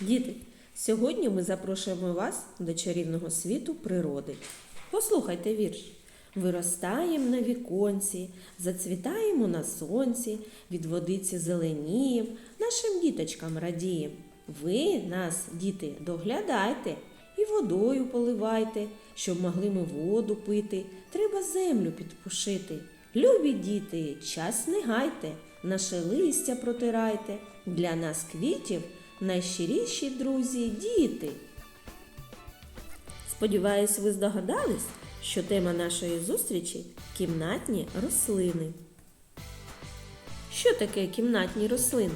Діти, сьогодні ми запрошуємо вас до чарівного світу природи. Послухайте вірш. Виростаєм на віконці, зацвітаємо на сонці, від водиці зеленієм, нашим діточкам радієм. Ви нас, діти, доглядайте і водою поливайте, щоб могли ми воду пити, треба землю підпушити. Любі діти, час не гайте, наше листя протирайте. Для нас квітів найщиріші друзі діти. Сподіваюсь, ви здогадались, що тема нашої зустрічі кімнатні рослини. Що таке кімнатні рослини?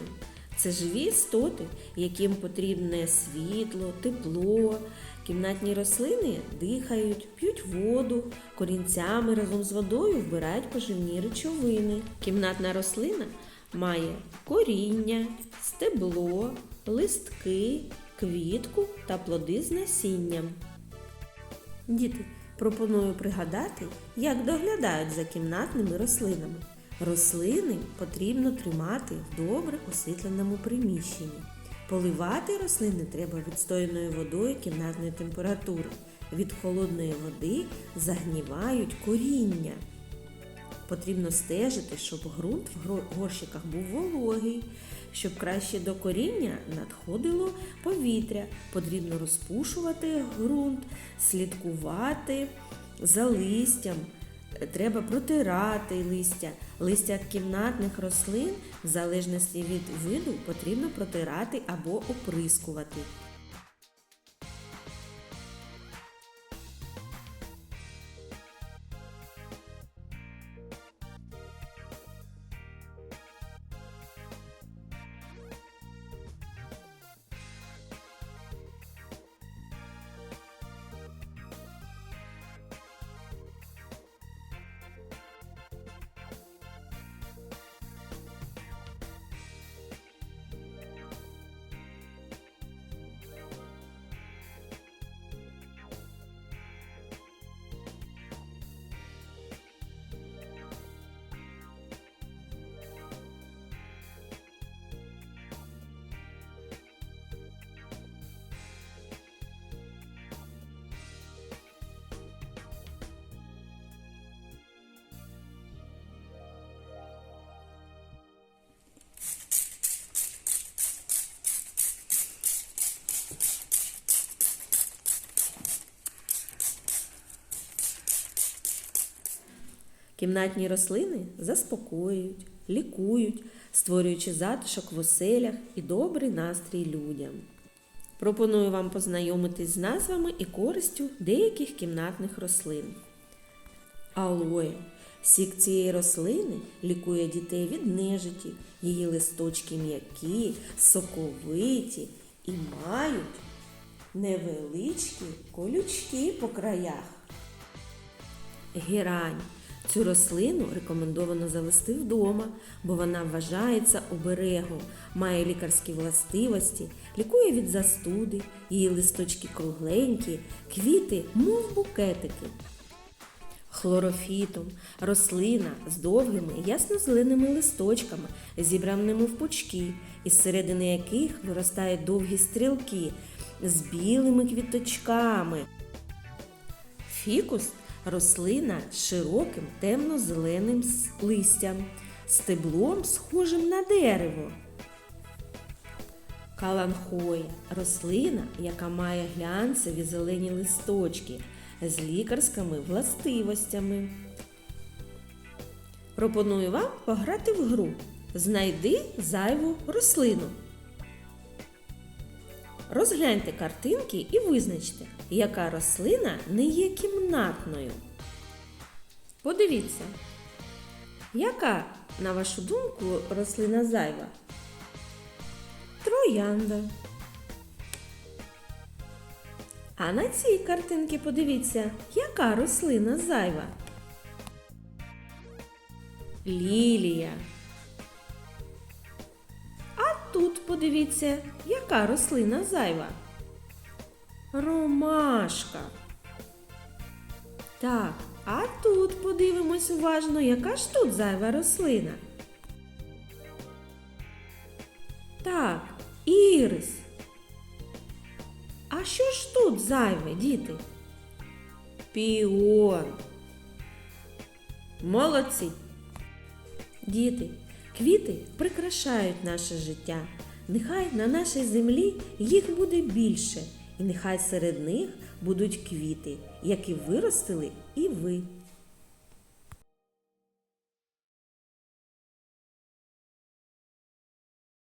Це живі істоти, яким потрібне світло, тепло. Кімнатні рослини дихають, п'ють воду, корінцями разом з водою вбирають поживні речовини. Кімнатна рослина має коріння, стебло, листки, квітку та плоди з насінням. Діти, пропоную пригадати, як доглядають за кімнатними рослинами. Рослини потрібно тримати в добре освітленому приміщенні. Поливати рослини треба відстояною водою кімнатної температури. Від холодної води загнівають коріння. Потрібно стежити, щоб ґрунт в горщиках був вологий. Щоб краще до коріння надходило повітря, потрібно розпушувати ґрунт, слідкувати за листям. Треба протирати листя. Листя кімнатних рослин, в залежності від виду, потрібно протирати або оприскувати. Кімнатні рослини заспокоюють, лікують, створюючи затишок в оселях і добрий настрій людям. Пропоную вам познайомитись з назвами і користю деяких кімнатних рослин. Алоє. Сік цієї рослини лікує дітей від нежиті, її листочки м'які, соковиті і мають невеличкі колючки по краях. Герань. Цю рослину рекомендовано завести вдома, бо вона вважається оберегом, має лікарські властивості, лікує від застуди, її листочки кругленькі, квіти, мов букетики. Хлорофітум рослина з довгими ясно-зеленими листочками, зібраними в пучки, із середини яких виростають довгі стрілки з білими квіточками. Фікус рослина з широким темно-зеленим листям, стеблом схожим на дерево. Каланхоя рослина, яка має глянцеві зелені листочки з лікарськими властивостями. Пропоную вам пограти в гру. Знайди зайву рослину. Розгляньте картинки і визначте, яка рослина не є кімнатною. Подивіться, яка, на вашу думку, рослина зайва? Троянда. А на цій картинці подивіться, яка рослина зайва? Лілія. Тут подивіться, яка рослина зайва. Ромашка. Так, а тут подивимось уважно, яка ж тут зайва рослина. Так, ірис. А що ж тут зайве, діти? Піон. Молодці. Діти, квіти прикрашають наше життя. Нехай на нашій землі їх буде більше, і нехай серед них будуть квіти, які виростили і ви.